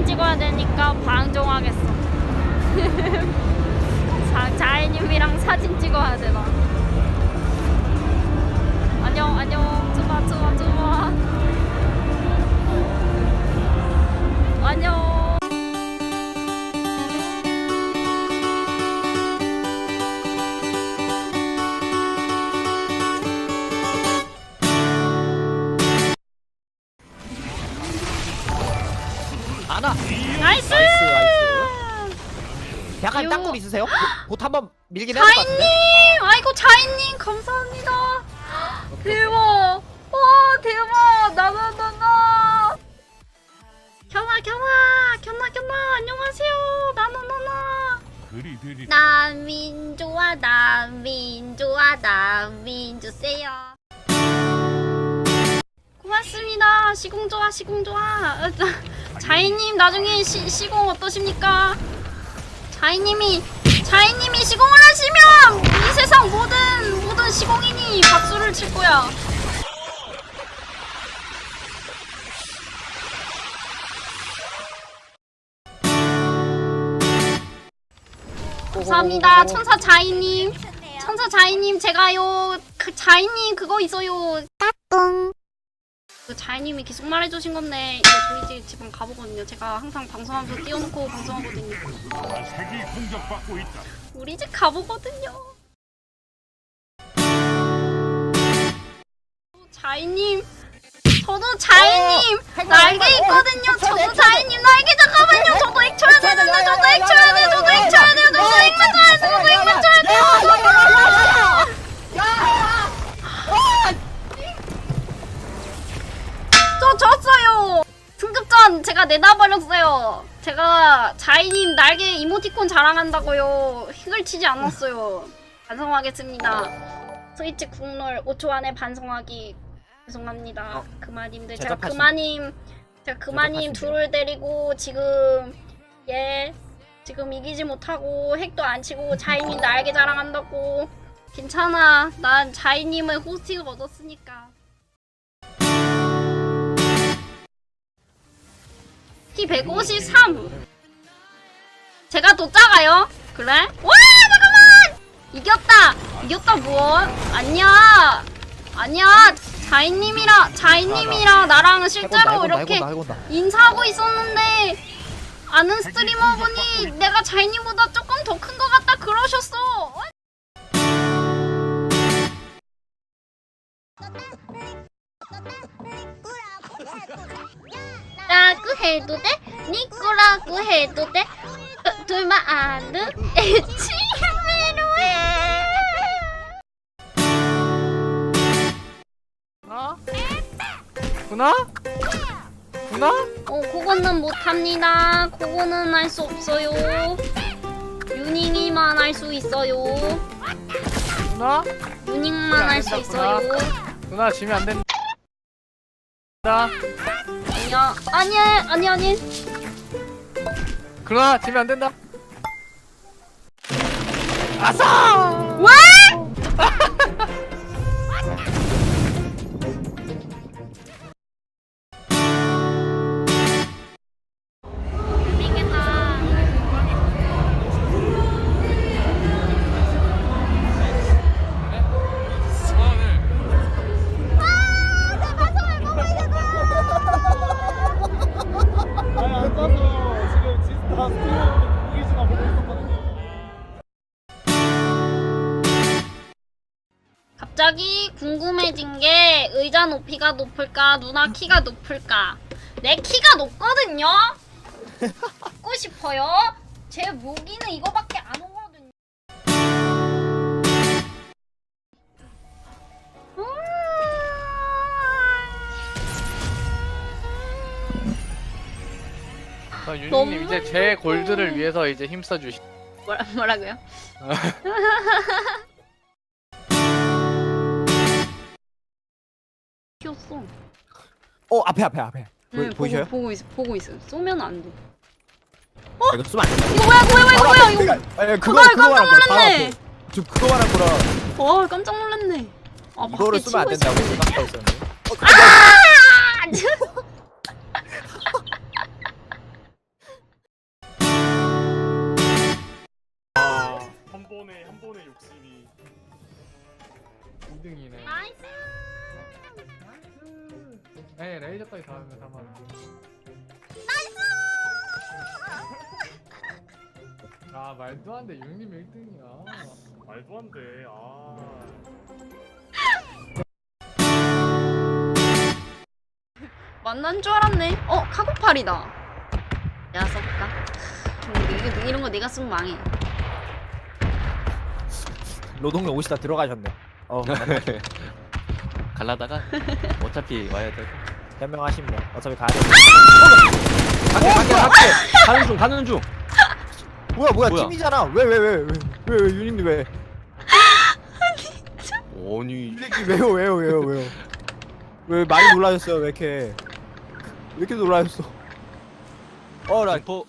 사진 찍어야 되니까 방종하겠어. 자, 자이님이랑 사진 찍어야 되나? 나이스! 나이스, 나이스. 약간 요. 땅굴 있으세요? 봇 한번 밀긴 해야 될것 자인님! 아이고, 자인님, 감사합니다. 대박! 와, 대박! 나나나나! 견아, 견아! 견아, 견아! 안녕하세요! 나나나나! 그리 들이 난민 좋아, 난민 좋아, 난민 주세요. 고맙습니다. 시공 좋아, 시공 좋아. 어, 자, 자이님, 나중에 시, 시공 어떠십니까? 자이님이, 자이님이 시공을 하시면 이 세상 모든, 모든 시공인이 박수를 칠 거야. 감사합니다. 천사 자이님. 천사 자이님, 제가요, 그 자이님 그거 있어요. 따뚱. 그 자이님이 계속 말해주신 건데, 이거 저희 집 지금 가보거든요. 제가 항상 방송하면서 띄워놓고 방송하거든요. 색이 공격받고 있다. 우리 집 가보거든요. 자이님, 저도 자이님 날개 있거든요. 등급전 제가 내다버렸어요. 제가 자이님 날개 이모티콘 자랑한다고요. 획을 치지 않았어요. 반성하겠습니다. 스위치 국룰 5초 안에 반성하기 죄송합니다. 어, 그마님들 제가 제작하신- 그마님 제가 제작하신대요. 둘을 데리고 지금 예 지금 이기지 못하고 핵도 안 치고 자이님 날개 자랑한다고 괜찮아. 난 자이님의 호스팅을 얻었으니까. 키 153. 제가 더 작아요? 그래? 와 잠깐만! 이겼다! 이겼다 뭐? 아니야! 아니야! 자이님이랑 자이님이랑 나랑 실제로 이렇게 인사하고 있었는데 아는 스트리머분이 내가 자이님보다 조금 더 큰 것 같다 그러셨어. 라고 해도 돼? 니꼬라고 해도 돼? 어, 둘만 아는 에치메로 해. 구나? 구나? 구나? 어, 그거는 못합니다. 그거는 할 수 없어요. 유닝이만 할 수 있어요. 구나? 유닝만 할 수 있어요. 누나 지면 안 된다 야, 아니야, 아니, 아니. 그러나 지면 안 된다 아싸! 갑자기 궁금해진 게 의자 높이가 높을까 누나 키가 높을까 내 키가 높거든요 갖고 싶어요 제 모기는 이거밖에 안 오거든요 자, 유니님 너무 이제 제 골드를. 위해서 이제 힘써 주시 뭐라, 뭐라고요? 튀었어. 어, 앞에 앞에 앞에 보, 네, 보이셔요? 보고, 있어. 보고 있어. 쏘면 안 돼. 아, 이거 쓰면 안 돼. 이거 뭐야? 이거 뭐야? 이거 뭐야? 이거. 아 그거 그거 깜짝 놀랐네. 저 그거 말한 거라 와 깜짝 놀랐네. 아, 이거를 쏘면 안 된다고 생각하고 있었는데. 어, 아! 아, 한 번에 한 번에 욕심이 2등이네. 나이스. 레이저까지 다 하면 4만 원. 아 말도 안 돼. 육님 1등이야. 말도 안 돼. 아. 만난 줄 알았네. 어, 카고팔이다. 야, 써볼까? 근데 이거, 이런 거 내가 쓰면 망해. 노동력 오시다 들어가셨네. 어, 갈라다가 어차피 와야 돼. 현명하십니다. 어차피 가야 돼. 밖에 밖에 밖에 가는 중 가는 중. 뭐야 뭐야 뭐야? 팀이잖아. 왜 왜 왜 왜왜 유님님 왜? 아니 유님님 왜요 왜요 왜요 왜요? 왜 많이 놀라셨어요? 왜 이렇게 왜 이렇게 놀라셨어? 어나 공포